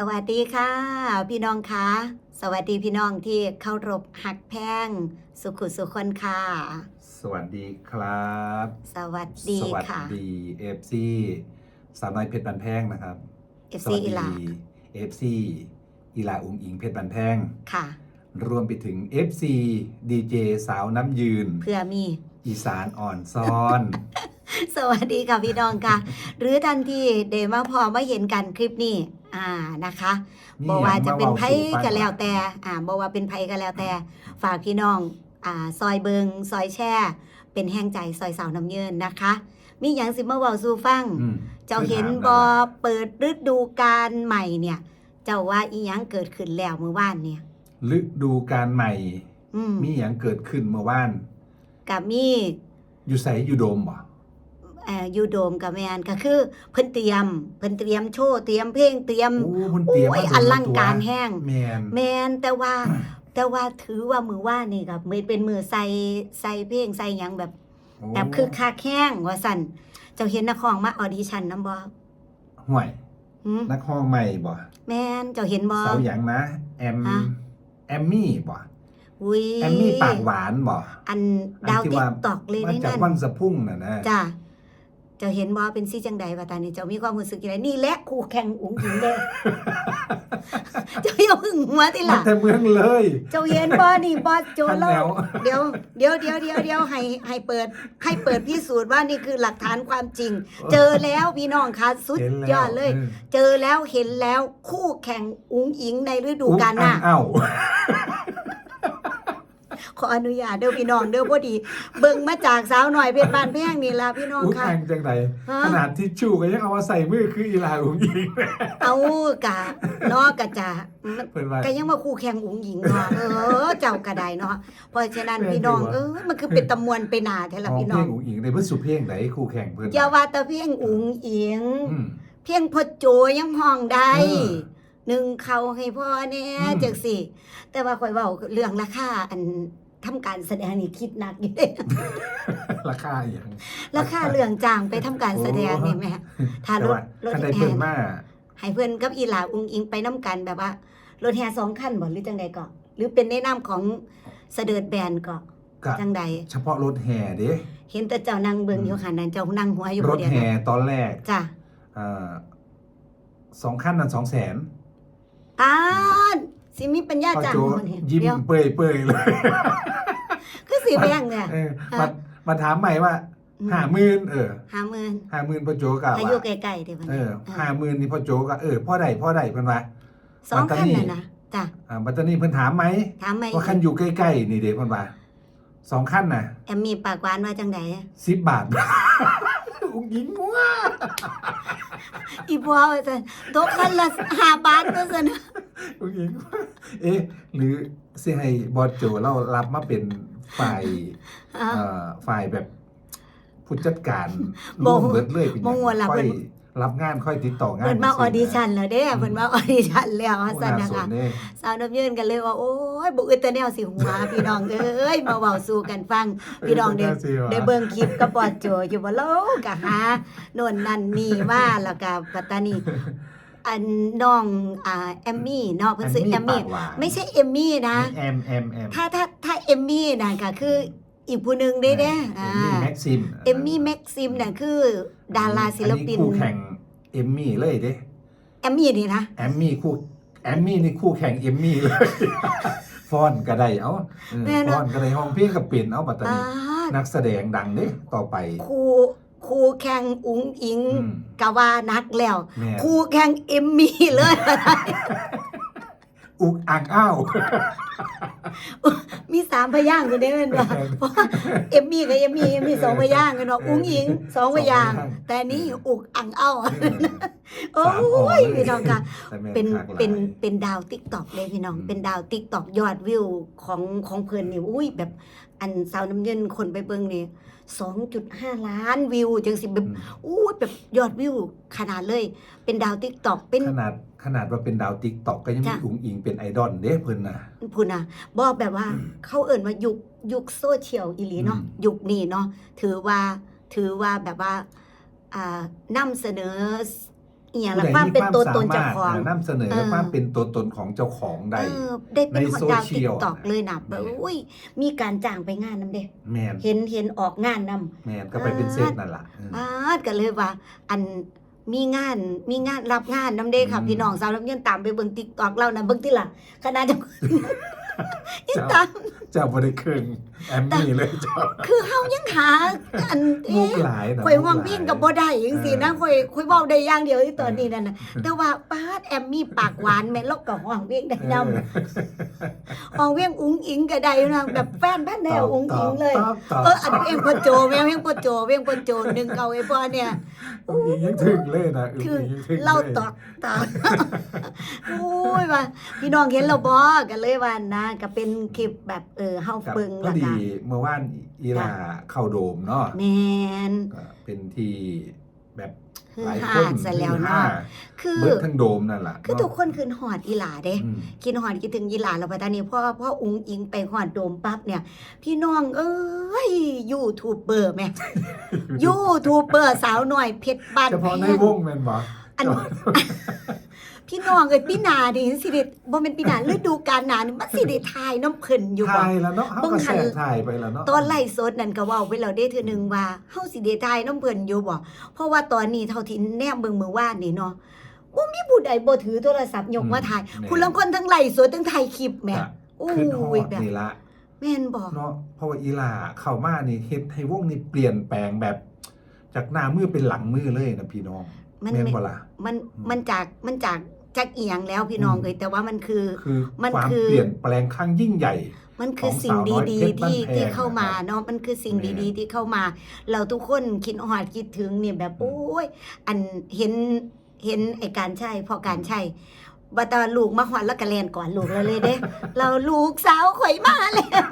สวัสดีค่ะ พี่น้องคะ สวัสดีพี่น้องที่เคารพหักแพงสุขุสุคนค่ะ สวัสดีครับ สวัสดีสวัสค่ะดีเอฟซีสาวน้อยเพชรบันแพงนะครับ FC อีหลาเอฟซีอีหลาอุงอิงเพชรบันแพงค่ะ รวมไปถึง FC ดีเจสาวน้ำยืน เพื่อมีอีสานอ่อนซ้อนสวัสดีค่ะพี่น้องค่ะ หรือทันทีเดมาพอมาเห็นกันคลิปนี้ อ่านะคะมีบอกว่าจะเป็นไพ่หยังมาว้าสู่ฟังก็แล้วแต่อ่าบอกว่าเป็นไพ่ก็แล้วแต่ ฝากพี่น้องอ่าซอยเบิงซอยแช่ เป็นแห้งใจซอยสาวน้ำเยินนะคะ มีอย่างสิมาเว้าสู่ฟังอืมเจ้าเห็นคือถามบอแล้วเปิดฤดูกาลใหม่เนี่ย เจ้าว่าอีหยังเกิดขึ้นแล้วเมื่อวานเนี่ยฤดูการใหม่อืมมีอย่างเกิดขึ้นเมื่อวานกับมีอยู่ใสอยู่โดมบ่เอ่อยูโดมกับแมนก็คือ เพิ่นเตรียม เพิ่นเตรียมโชว์เตรียมเพลงเตรียมโอ้เพุ่นเตรียมโอ้ยมาโดนอลังตัวการแห้งแมนแมนแต่ว่า แต่ว่าถือว่ามือว่านนี่กับมือเป็นมือใส่ใส่เพลงใส่หยังแบบโอ้แบบคือคาแข้งว่าสั่นเจ้าเห็นนักร้องมาออดิชั่นนำบ่ห่วย หืมนักห้องใหม่บ่แมนเจ้าเห็นบ่ สาวหยังนะ แอม ฮะ แอมมี่บ่อุ้ยแอมมี่ปากหวานบ่ อันดาวอันที่ติ๊ว่ากตอกเลยมาในจากนั้นวังสะพุ่งน่ะนะจ้า เจ้าเห็นบ่เป็นซี่จังใดว่าตอนนี้เจ้ามีความรู้สึกยังไงนี่แหละคู่แข่งอุ๋งอิงเด้เจ้าอย่าหึงหัวติมาล่ะ แต่เมืองเลยเจ้าเห็นบ่นี่บอสโจทันแล้แล้ววเดี๋ยวเดี๋ยวเดี๋ยวเดี๋ยวเดี๋ยวให้ให้เปิด ให้เปิดพิสูจน์ว่านี่คือหลักฐานความจริง เจอแล้วพี่น้องคะสุดห็นแล้วยอดเลย เจอแล้วเห็นแล้วคู่แข่งอุ๋งอิงในฤดูกาลหน้าอุ๊บอังเอ้า ขออนุญาตเด้อพี่น้องเด้อพอดี เบิ่งมาจากสาวหน่อยเพชรบ้านแพงนี่ล่ะพี่น้องอุ๊บค่ะ อังจังไดฮะ ขนาดทิชชู่ก็ยังเอามาใส่มือคืออีลาอุ๋งอิงเอากะเนาะกะจะเพิ่นว่าก็ยังมาคู่แข่งอุ๋งหญิงเนาะเออเจ้ากระไดเนาะเพราะฉะนั้นแม่นพี่น้องดีวะเออมันคือเป็นตำมวนไปหนาแท้ละอ๋อพี่เพน้ลองงอุ๋งอิงในเพิ่นสุเพลงไหนคู่แข่งเพิ่นอย่าว่าแต่เพียงอุ๋งอิง อืม เพียงพอโจยังห้องได้เออ หนึ่งเขาให้พ่อแน่อืมจังสิแต่ว่าข่อยเว้าเรื่องราคาอัน ทำการแสดงนี่คิดหนักอยู่เด้ราคาอหย่างราคาเรื่องจ้างไปทำการแสดงนี่แหม่ถ้ารถแต่ว่ารถคันใดแห่เพิ่นมาให้เพื่อนกับอีหลาอุงอิงไปน้ำกันแบบว่ารถแห่สองคันบ่หรือจังใดก็หรือเป็นในนามของเสด็จแบนก็ก็จังใดเฉพาะรถแห่เด้เห็นแต่เจ้านั่งเบิ่งอยู่ค่ะนั่นเจ้านั่งหัวอยู่รผู้ถเดียวแห่นะตอนแรกจ้ะเอ่อสองขั้นนั้นสองแสนป้าด สิมีปัญญาพ่อจ้างโจคนเห็นยิ้มเดี๋ยวเปื่อยเปื่อยๆเลยคือสิแพงเนี่ย เออฮะมามาถามใหม่ว่าหาหมื่นเออห้าหมื่นหาหมื่นพ่อโจกับอายุใกล้ๆเดี๋ยวมันเออหาหมื่นนี่พ่อโจก็เออพ่อใดพ่อใดเพิ่นว่า สองคันบัตรนี่น่ะนะจ้ะอ่าบัตตานีเพิ่นถามไหมถามไหมว่าคันอยู่ใกล้ๆนี่เด้เพิ่นว่าสองขั้นน่ะแอมมีปากหวานว่าจังใดสิบบาท อุ้งยิงว่า อีพ่อว่าสันตกคันละห้าบาทก็สันอุ้งยิงว่าเอ๊ะ หรือสิให้บอสโจเรารับมาเป็นฝ่ายอ่าเอ่อฝ่ายแบบผู้จัดการร่วมเบิดเลยเป็นหบ่ยังฮู้ล่ะค่อย เพิ่น รับงานค่อยติดต่องานเพิ่นมาออดิชั่นแล้วเด้อืมเพิ่นมาออดิชั่นแล้วโอ้ว่าซั่นน่านะสนคะเด้สาวน้ำยืนกันเลยว่าโอ้ยบุอึดแต่แนวสิหัวพี่น้องเอ้ยมาเว้าสู่กันฟังพี่น้องได้เออน่าสิวะได้เบิ่งคลิปกับปอดโจอยู่บ่โลกะหาโน่นนั่นนี่มาแล้วก็ปัตตานีอันน้องอ่าแอมมี่เนาะเพิ่นชื่อแอมมี่ปากหวานไม่ใช่เอมมี่นะแอมแอมแอมถ้าถ้าถ้าเอมมี่น่ะก็คืออีกผู้หนึงได้เด้เออ่ามมี่แม็กซิมเอมมี่แม็กซิมน่ะคือดาราศิลปินอัคู่แข่ง เอมมี่เลยเด้แอมมี่นี่นะแอมมี่คู่แอมมี่นี่คู่แข่งเอมมี่เลย ฟอนก็ได้เอ้าเออแม่นฟเนอะ อนก็ได้ห้องเพลงก็เปลี่ยนเอาปัตตาอ่านีนักแสดงดังเด้ต่อไป ครูครูแข่งอุ๋งอิงอืม กะว่านักแล้วแม่ครูแข่งเอมมี่เลย อุกอังอ้าวมีสามพยางค์อยู่ในนั้นว่าเพราะว่าเอมมี่กับเอมมี่มีสองพยางค์กันเนาะเอออุ้งอิงสองพยางค์สองพยางค์แต่นี่อุกอังเอ้าโอ้สามอ่อยยเลยพี่น้องค่ะแต่แม่เป็นคักหลายเป็นเป็นดาวติ๊กตอกเลยพี่น้องอืมเป็นดาวติ๊กตอกยอดวิวของของเพื่อนนี่อุ้ยแบบอันสาวน้ำเย็นคนไปเบิ่งนี่สองจุดห้าล้านวิวจังสิแบบอืมอู้ยแบบยอดวิวขนาดเลย เป็นดาวติ๊กตอกเป็นขนาด ขนาดว่าเป็นดาวติ๊กตอกก็ยังมีจ้ะ อุ๋งอิงเป็นไอดอลเด้เพิ่นน่ะ พูดนะบอกแบบว่าเขาเอิ่นว่ายุคยุคโซเชียลอีหลีเนาะอืม ยุคนี้เนาะถือว่าถือว่าแบบว่าอ่านำเสนอออีหยังละความเป็นตัวตนเจ้าของนำเสนอเออ ความเป็นตัวตนของเจ้าของได้ เออได้เป็นในฮอตโซดาวเชีติ๊ยกลตอกเลยนะแบบแม่นอุ้ยมีการจ้างไปงานนํเด้แมนเห็นเห็นออกงานนํแมนก็ไปเป็นเซตนั่นล่ะเอออาดก็เลยว่า อัน มีงานมีงานรับงานนํเด้ค่ะอืมพี่น้องสาวน้ำเงินตามไปเบิ่ง TikTok เรานะเบิ่งติล่ะคณะจะ ยังเจ้าตามเจ้าบ่ได้เครื่องแอมมี่เลยเจ้าคือเฮายังหาอันมุกเอ๊ะหลายนะข่อยมุห่วงหลายเพียงกับบ่ได้จังซี่นะเออข่อยข่อยเว้าได้อย่างเดียวที่ตอนนี้นั่นน่ะเออแต่ว่าปาดแอมมี่ปากหวานแม่นลกกับห่วงเพียงได้นำเออห่วงเพียงอุ้งอิงก็ได้นะแบบแฟนพันธุ์แนวอุ้งอิงเลยตอบตอบเอออันเพียงพ่อโจแม่เพียงพ่อโจเพียงพ่อโจหนึงเก่าไอ้พ่อเนี่ยอุ้งอิงยังถึงเลยนะคืออุ้งงยังถึงเราลยตอกตอกโอ้ยว่าพี่น้องเห็นเราบ่กันเลยว่านะก็เป็นคลิปแบบเออเฮาครับเปิงพอละดีกันเมื่อวานอีลาเข้าโดมเนาะแม่นก็เป็นที่แบบคือหลายหาคนซะแล้วฮือเนาะฮาคือเบิดทั้งโดมนั่นล่ะคือเนาะทุกคนคืนหอดอีหลาเด้ อืม คิดหอดคิดถึงอีหลาแล้วพอตอนนี้พ่อพ่ออุ้งอิงไปหอดโดมปั๊บเนี่ย พี่น้องเอ้ยยูทูบเบอร์แม่ ยูทูบเบอร์สาวหน่อยเพชรบ้านเฉพาะในแพงวงแม่นบ่ อัน พี่น้องเอ้ยพี่นาดิสิเด็ดบ่แม่นพี่นาฤดูกาลหนานี่มันสิได้ทายน้ำเพิ่นอยู่บ่ ถ่ายแล้วเนาะเฮาเบิ่งก็หัแสนกถ่ายไปแล้วเนาะ ตอนไล่สดนั่นก็เว้าไว้แล้วเด้เทื่อหนึงว่าเฮาสิได้ทายน้ำเพิ่นอยู่บ่เพราะว่าตอนนี้เท่าที่แนมเบิ่งมื้อวานนี่เนาะบ่มีผู้ใดบ่ถือโทรศัพท์ยกมาถ่ายแม่คุณลังคนทั้งไล่สดทั้งถ่ายคลิปแหม่ก็โอ้ขึ้นฮอยดแบบนี่ละแม่นบอกเนาะเพราะว่าอีลาเข้ามานี่เฮ็ดให้วงนี่เปลี่ยนแปลงแบบ จากหน้ามือเป็นหลังมือเลยนะพี่น้อง มันแม่นไม่บ่ล่ะ มันอืมมันจากมันจากจากเอียงแล้วพี่น้องอืมเอ้ยแต่ว่ามันคือ คือมันความคือ เปลี่ยนแปลงครั้งยิ่งใหญ่ มันคือของสิ่งสาวน้อยดีเพชรๆที่บ้านแพงที่เข้ามานะครับเนาะมันคือสิ่งแม่ดี ๆ ที่เข้ามา เราทุกคนคิดหอดคิดถึงเนี่ยแบบอืม โอ้ยอันเห็นเห็นไอ้การใช่พอการใช่บัตาลูกมาหอดแล้วก็แลนก่อนลูกเราเลยเด้ เราลูกสาวข่อยมาแล้ว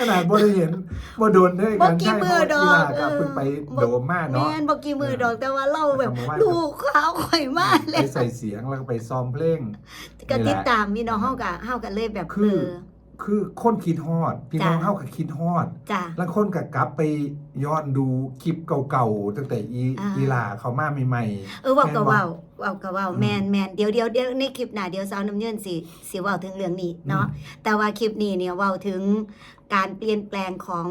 ขนาดบ่ได้เห็นบ่โดนได้บ่กันกี่ใช่เพมือราะดอีอกลาก็เออเพิ่งไปบ่โดมมาแม่เนาะ นบอกกี่มือดอกแต่ว่าเราแบบเอามาว่าลูกสาวข่อยมาไปแล้วใส่เสียงแล้วก็ไปซ้อมเพลง ก็นี่แหละติดตามพี่น้องเฮาก็เฮาก็เลยแบบคืเอออคือคนคิดฮอด พี่น้องจ้ะ เฮาก็คิดฮอด จ้ะ แล้วคนก็กลับไปย้อนดูคลิปเก่าๆตั้งแต่อีอ่า อีลาเขามาใหม่เออเว้าก็แม่นบ่เว้า เว้าก็เว้าอืมแม่นแม่นเดี๋ยวเดี๋ยวเดี๋ยวในคลิปหน้าเดี๋ยวสาวน้ำเยินสิสิเว้าถึงเรื่องนี้เนาะแต่ว่าคลิปนี้เนี่ยเว้าถึงการเปลี่ยนแปลงของ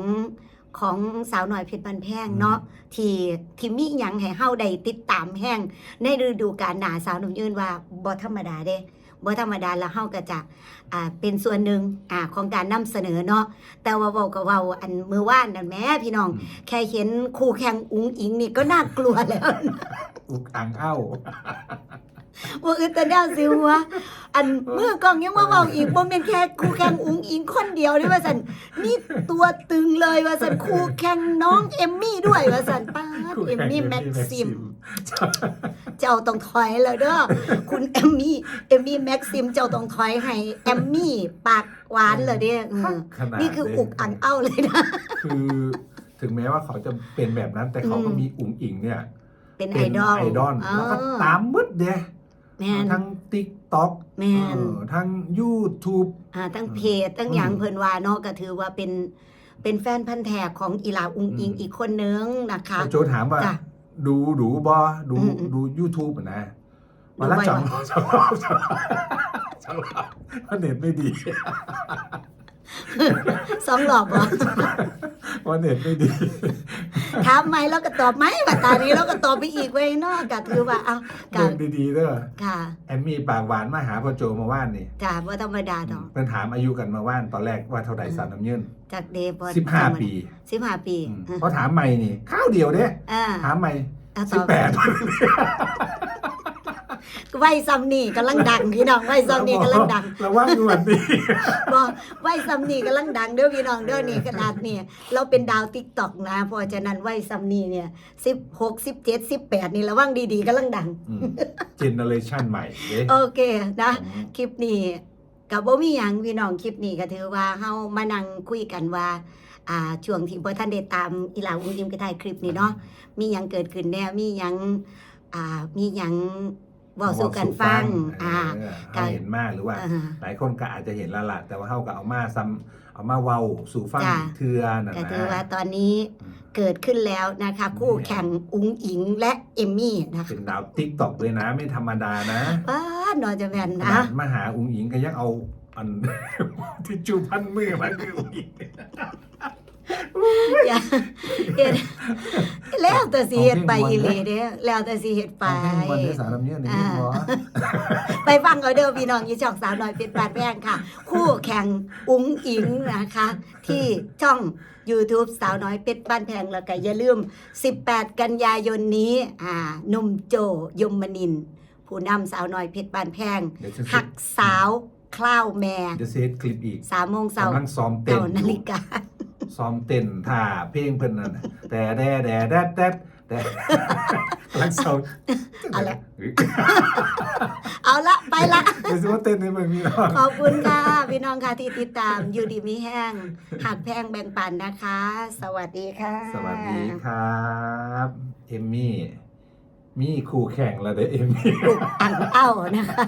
ของสาวหน่อยเพชรบันแพงเนาะที่ที่มีหยังให้เฮาได้ติดตามแห้งในฤดูกาลหน้าสาวน้ำเยินว่าบ่ธรรมดาเด้บ่ธรรมดาแล้วเฮาก็จะอ่าเป็นส่วนหนึ่งอ่าของการนำเสนอเนาะแต่ว่าเว้าก็เว้าอันมือว่านนั่นแหม่พี่น้องอืมแค่เห็นคู่แข่งอุ๋งอิงนี่ก็น่ากลัวแล้ว อุกอังเอ้าว่าอึดแต่แนวสิวะอันมือกล้องยังมาเบาอีกบ่แม่นแค่คู่แข่งอุ๋งอิงคนเดียวนี่ว่าสันนี่ตัวตึงเลยว่าสันคู่แข่งน้องเอมมี่ด้วยว่าสันป้าดคู่เอมแข่งมี่แม็กซิมใช่เจ้าต้องถอยแล้วเด้อคุณเอมมี่เอมมี่แม็กซิมเจ้าต้องถอยให้เอมมี่ปากหวานเลยเด้อเออขนาดนี่คืออุกอังเอ้าเลยนะคือถึงแม้ว่าเขาจะเป็นแบบนั้นแต่เขาก็อืมมีอุ๋งอิงเนี่ย เป็นไอเป็นดอลไอดอลเอแล้วก็อตามมืดเด้แม่นทั้ง TikTok แม่นเออทั้ง YouTube อ่าทั้งเพจทั้งอย่างอืมเพิ่นว่าเนาะก็ถือว่าเป็นเป็นแฟนพันธ์แท้ของอีหลาอุงอิงอืมอีกคนนึงนะคะแต่โจถามว่าจ้ะดูดูบอดูอืมอืมดู YouTube อะนะดูวันละไว้สองวะสองรอบสองรอบสองรอบเพราะเน็ตไม่ดี สองหลอบบ่เพราะเน็ตไม่ดี ถามไหมแล้วก็ตอบไหมว่าตานี้เราก็ตอบไปอีกไว้เนาะก็ถือว่าเอาก็เบิ่งดีๆเด้อค่ะแอมมี่ปากหวานมาหาพ่อโจมาว่านนี่จ้าบ่ธรรมดาดอกเพิ่นถามอายุกันมาว่านตอนแรกว่าเท่าไหร่อืมสาวน้ำยืนจากเดย์บ่สิบห้าปี15ปีอืมเออเพราะถามใหม่นี่ข้าวเดียวเด้อ่าถามใหม่เอาตสิอบบแปด ไว้ซ้ำนี่กำลังดังพี่น้องไว้ซ้ำนี่กำลังดังระวังด่วนดีบอกไว้ซ้ำนี่กำลังดังเด้อพี่น้องเด้อนี่ขนาดนี่เราเป็นดาวติ๊กต็อกนะเพราะฉะนั้นไว้ซ้ำนี่เนี่ยสิบหกสิบเจ็ดสิบแปดนี่ระวังดีๆกำลังดังเจเนอเรชันใหม่เด้โอเคนะผมคลิปนี้กับบ่มีหยังพี่น้องคลิปนี้ก็ถือว่าเฮามานั่งคุยกันว่าอ่าช่วงที่บ่ทันได้ตามอีหลาอุ้มอิมก็ถ่ายคลิปนี้เนาะมีหยังเกิดขึ้นแน่มีหยังอ่ามีหยัง เว้าสู่กันฟังอ่าเออการเขาเห็นมากหรือว่าอ่า หลายคนก็อาจจะเห็นแล้วล่ะแต่ว่าเขาก็เอามาซ้ำเอามาเว้าสู่ฟังจ้ะเทือน่ะก็นะถือว่าตอนนี้อืมเกิดขึ้นแล้วนะคะคู่แข่งอุ๋งอิงและเอมมี่นะคะเป็นดาวติ๊กตอกเลยนะ ไม่ธรรมดานะป้านอจะแมนขนะนาดมาหาอุ้งอิงก็ยังเอาอันที่จูพันมือมาคืออุ้งอิง อย่าเฮ็ดแล้วแต่สิเฮ็ดไปอีหลีเด้อแล้วแต่สิเฮ็ดไปเอาเพลงวันที่สามน้ำเนี้ยนี่หมอไปฟังเอาเด้อพี่น้องยี่ช่องสาวน้อยเป็นปาดแป้งค่ะ คู่แข่งอุ๋งอิงนะคะ ที่ช่อง YouTube สาวน้อยเป็ดบ้านแพงแล้วก็อย่าลืม 18 กันยายนนี้อ่าหนุ่มโจยมนินทร์ผู้นำสาวน้อยเพชรบ้านแพงเดี๋ยวจะหักสาวคล้าวแม่เดี๋ยวเซตคลิปอีกสามโมงเช้ากำลังซ้อมเต้นเก้านาฬิกา ซ้อมเต้นท่าเพลงเพิ่นนั่นน่ะแต่แดแดแดดแดดแดดกำลังซ้อมเอาละ เอาละไปละ เดี๋ยวสิว่าเต้นให้เบิ่งพี่น้อง ขอบคุณค่ะ พี่น้องค่ะที่ติดตามอยู่ดีมีแห้งหักแพงแบ่งปันนะคะ สวัสดีค่ะ สวัสดีครับเอมมี่ มีคู่แข่งแล้วเด้อเอมมี่ ปลุกอังเอ้านะคะ